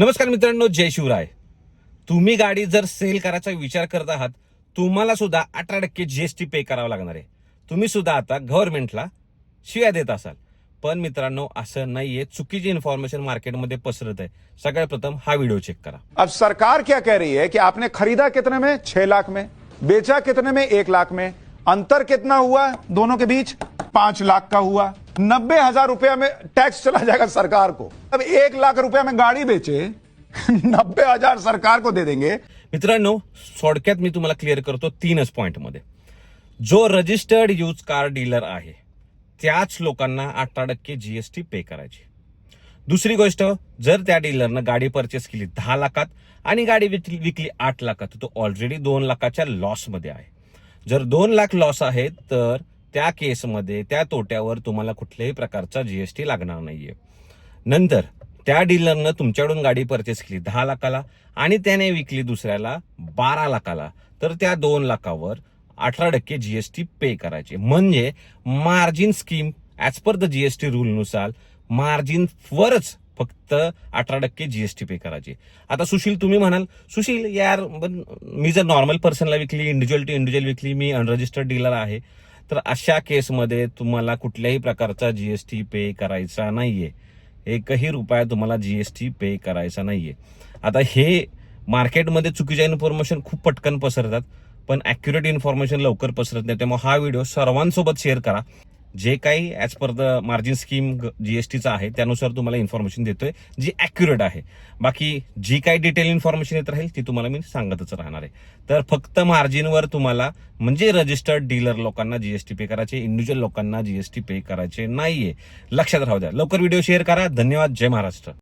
नमस्कार मित्रांनो जय शिवराय. तुम्ही गाडी जर सेल करायचा विचार करत आहात तुम्हाला सुद्धा अठरा टक्के टी पे करावं लागणार आहे. तुम्ही सुद्धा आता गव्हर्नमेंटला शिव्या देत असाल. पण मित्रांनो असं नाहीये. चुकीची इन्फॉर्मेशन मार्केटमध्ये पसरत आहे. सगळ्यात प्रथम हा व्हिडिओ चेक करा. अब सरकार क्या कह रही है कि आपने खरीदा कितने में? छह लाख में. बेचा कितने में? एक लाख में. अंतर कितना हुआ? दोनों के बीच पांच लाख का हुआ. नब्बे हजार रुपया में टैक्स चला जाएगा सरकार को। अब एक लाख रुपया में गाड़ी बेचे नब्बे हजार सरकार को दे देंगे। मित्रांनो थोडक्यात मी तुम्हाला क्लिअर करतो तीनच पॉईंटमध्ये जो रजिस्टर्ड यूज कार डीलर आहे त्याच लोकांना अठरा टक्के जीएसटी पे करायची. दुसरी गोष्ट जर त्या डीलरनं गाडी परचेस केली दहा लाखात आणि गाडी विकली विकली आठ लाखात तो ऑलरेडी दोन लाखाच्या लॉसमध्ये आहे. जर दोन लाख लॉस आहे तर त्या केसमध्ये त्या तोट्यावर तुम्हाला कुठल्याही प्रकारचा जीएसटी लागणार नाहीये. नंतर त्या डीलरनं तुमच्याकडून गाडी परचेस केली दहा लाखाला आणि त्याने विकली दुसऱ्याला बारा लाखाला. तर त्या दोन लाखावर अठरा टक्के जीएसटी पे करायचे. म्हणजे margin scheme as per the GST रूलनुसार मार्जिनवरच फक्त अठरा टक्के जीएसटी पे करायची. आता सुशील तुम्ही म्हणाल सुशील यार मी जर नॉर्मल पर्सनला विकली इंडिव्हिज्युअल टू इंडिव्हिज्युअल विकली मी अनरजिस्टर्ड डीलर आहे तर अशा केसमध्ये तुम्हाला कुठल्याही प्रकारचा जी एस टी पे करायचा नाहीये. एकही रुपया तुम्हाला जी एस टी पे करायचा नाही आहे आता हे मार्केटमध्ये चुकीच्या इन्फॉर्मेशन खूप पटकन पसरतात पण ॲक्युरेट इन्फॉर्मेशन लवकर पसरत नाही. त्यामुळे हा व्हिडिओ सर्वांसोबत शेअर करा. जे काही as per the margin scheme G S टीचं आहे त्यानुसार तुम्हाला इन्फॉर्मेशन देतोय जी ॲक्युरेट आहे. बाकी जी काही डिटेल इन्फॉर्मेशन येत राहील ती तुम्हाला मी सांगतच राहणार आहे. तर फक्त मार्जिनवर तुम्हाला म्हणजे रजिस्टर्ड डीलर लोकांना जीएसटी पे करायचे इंडिव्हिज्युअल लोकांना जीएसटी पे करायचे नाहीये. लक्षात राहू द्या. लवकर व्हिडिओ शेअर करा. धन्यवाद. जय महाराष्ट्र.